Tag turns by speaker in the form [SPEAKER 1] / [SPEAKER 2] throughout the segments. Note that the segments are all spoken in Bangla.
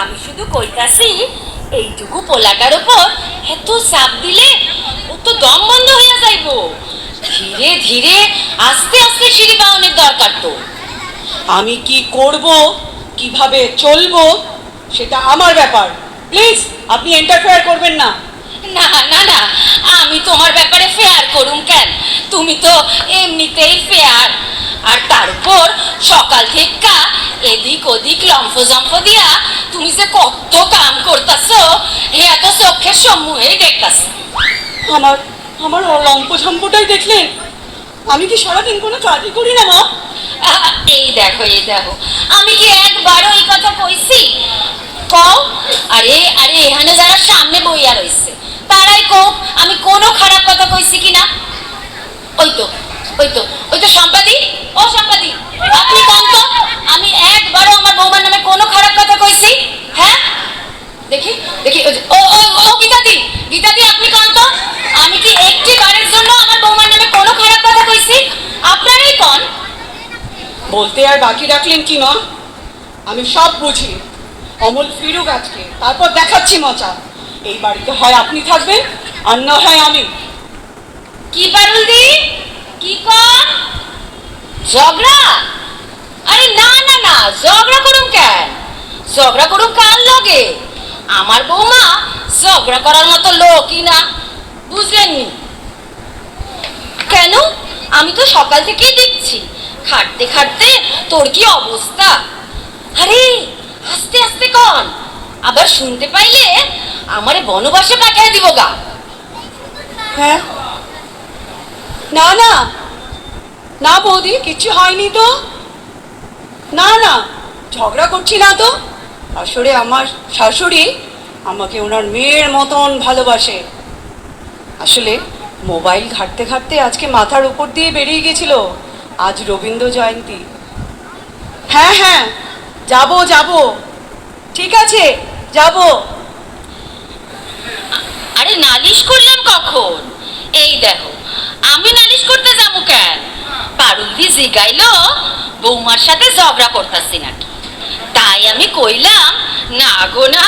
[SPEAKER 1] আমি শুধু কইতাছি, এইটুকু পোলাটার উপর এত চাপ দিলে ও তো দম বন্ধ হইয়া যাইব। ধীরে ধীরে আস্তে আস্তে সিঁড়ি বাউনের দরকার তো।
[SPEAKER 2] আমি কি করব, কীভাবে চলবো, সেটা আমার ব্যাপার। প্লিজ, আপনি এন্টারফেয়ার করবেন না।
[SPEAKER 1] না না না, আমি তোমার ব্যাপারে ফেয়ার করুম কেন? তুমি তো এমনিতেই ফেয়ার আর তার উপর সকাল থেকে এদিক ওদিক লম্ফ জম্ফ দিয়া তুমি যে কত কাম করতাছো হে এত চোখের সমূহেই দেখতাছ।
[SPEAKER 2] আমার আমার লম্প ঝম্পটাই দেখলেন আমি কি সারাদিন কোনো কাজই করি না মা?
[SPEAKER 1] এই দেখো এই দেখো। আমি কি একবারও এই কথা কইছি? কও। আরে আরে এখানে যারা সামনে বইয়া রইছে তারাই কও আমি কোনো খারাপ কথা কইছি কিনা? ওই তো ওই তো ওই তো সম্পাদি। ও সম্পাদি আপনি কন আমি একবারও আমার বৌমার নামে কোনো খারাপ কথা কইছি? হ্যাঁ? দেখি দেখি ও ও ও, গীতাদি গীতাদি, আপনি কন আমি কি একটি বারের জন্য আমার বৌমার নামে কোনো খারাপ কথা কইছি? আপনারাই কন?
[SPEAKER 2] বলতে আর বাকি রাখলেন কি মা আমি সব বুঝি। অমল ফিরুক আজকে, তারপর দেখাচ্ছি মজা। এই বাড়িতে হয় আপনি থাকবেন, আর না হয় আমি।
[SPEAKER 1] কি পারুল দি কি কর ঝগড়া? আরে না না না, ঝগড়া করুম কেন? ঝগড়া করুম কার লগে? আমার বৌমা ঝগড়া করার মতো লোকই না বুঝলেননি কেন? আমি তো সকাল থেকেই দেখছি, খাটতে খাটতে তোর কি অবস্থা? আরে, আস্তে আস্তে কন, আবার শুনতে পাইলে আমারে বনবাসে পাঠিয়ে দিব গা
[SPEAKER 2] হ্যাঁ? না না না বৌদি, কিচ্ছু হয়নি তো। না না, ঝগড়া করছি না তো। আসলে আমার শাশুড়ি আমাকে ওনার মেয়ের মতন ভালোবাসে। আসলে মোবাইল ঘাটতে ঘাটতে আজকে মাথার উপর দিয়ে বেরিয়ে গেছিল। আজ রবীন্দ্র জয়ন্তী। হ্যাঁ হ্যাঁ যাব যাব। ঠিক আছে, যাব।
[SPEAKER 1] আরে নালিশ করলাম কখন? এই দেখো, আমি নালিশ করতে যাব কেন? পারুলদি জিগাইলো বৌমার সাথে ঝগড়া করতেছি নাকি? তাই আমি কইলাম না গো না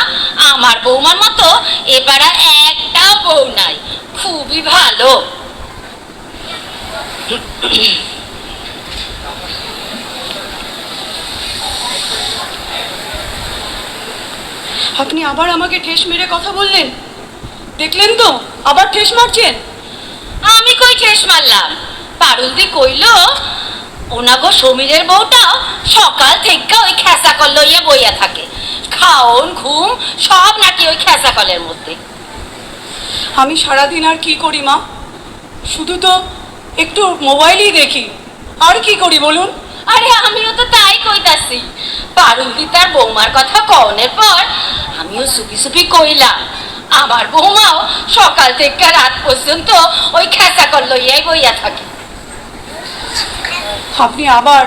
[SPEAKER 1] আমার বৌমার মতো এবারে একটাও বউ নাই খুবই ভালো।
[SPEAKER 2] আপনি আবার আমাকে ঠেস মেরে কথা বললেন? দেখলেন তো? আবার ঠেস মারছেন?
[SPEAKER 1] আমি কই ঠেস মারলাম? পারুলদি কইলো ওনাগো সমীরের বউটা সকাল থেকে ওই খেসা কল লইয়া বইয়া থাকে। খাওন ঘুম সব নাকি ওই খেসা কলের মধ্যে।
[SPEAKER 2] আমি সারাদিন আর কি করি মা? শুধু তো একটু মোবাইলই দেখি। আর কি করি বলুন?
[SPEAKER 1] আরে আমিও তো তাই কইতাছি। পারুলদি তার বৌমার কথা কওনের পর আমিও সুপি সুপি কইলাম আমার বৌমাও সকাল থেকে রাত পর্যন্ত ওই খেসা কল লইয়াই বইয়া থাকে।
[SPEAKER 2] আপনি আবার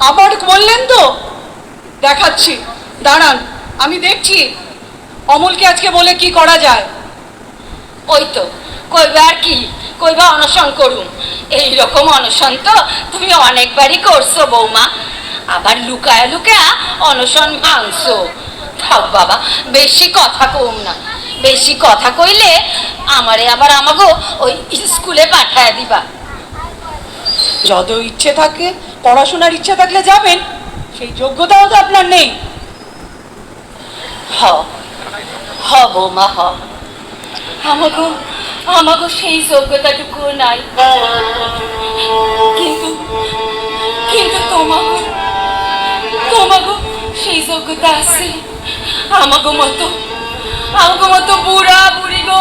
[SPEAKER 2] আবার বললেন তো? দেখাচ্ছি, দাঁড়ান, আমি দেখছি। অমলকে আজকে বলে কি করা যায়?
[SPEAKER 1] ওই তো, কইবা আর কি, কইবা অনশন করুন। এই রকম অনশন তো তুমি অনেকবারই করছ বৌমা। আবার লুকায়া লুকায়া অনশন ভাঙছো। থাক বাবা, বেশি কথা কম না। বেশি কথা কইলে আমারে আবার আমাগো ওই স্কুলে পাঠায় দিবা।
[SPEAKER 2] যত ইচ্ছে থাকে, পড়াশোনার ইচ্ছা থাকলে যাবেন, সেই যোগ্যতাও তো আপনার নেই।
[SPEAKER 1] হ হ বৌমা, হ। আমাগো আমাগো সেই যোগ্যতাটুকু নাই। কিন্তু কিন্তু তোমাগো তোমাগো সেই যোগ্যতা আছে। আমাগো মতো আমাগো মতো বুড়া বুড়ি গো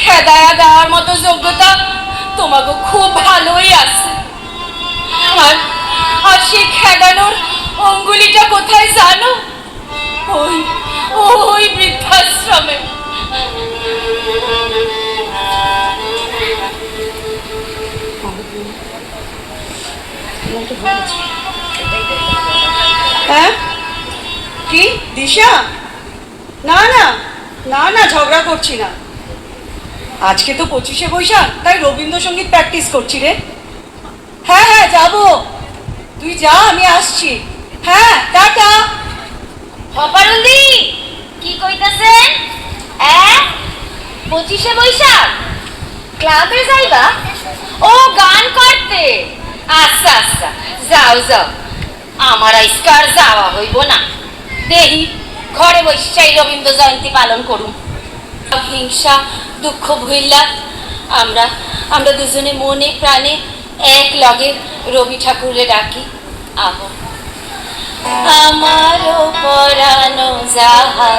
[SPEAKER 1] খেদায়া দেওয়ার মতো যোগ্যতা তোমাগো খুব ভালোই আছে। খেদানোর অঙ্গুলিটা কোথায় জানো? ওই ওই বৃদ্ধাশ্রমে।
[SPEAKER 2] হ্যাঁ? কি? দিশা? না না না না, ঝগড়া করছি না। আজকে তো পঁচিশে বৈশাখ, তাই রবীন্দ্রসঙ্গীত প্র্যাকটিস করছি রে। হ্যাঁ হ্যাঁ যাব। তুই যা, আমি আসছি। হ্যাঁ টাটা।
[SPEAKER 1] হপারুলদি, কি কইতাছেন? হ্যাঁ পঁচিশে বৈশাখ। ক্লাবে যাইবা? ও, গান করতে। আচ্ছা আচ্ছা যাও যাও। আমার আজকার যাওয়া হইব না। দেহি, ঘরে বৈশাই রবীন্দ্র জয়ন্তী পালন করুন হিংসা, দুঃখ ভুইল্লা। আমরা আমরা দুজনে মনে প্রাণে এক লগে রবি ঠাকুরে ডাকি আহ আমারও পরানো যাহা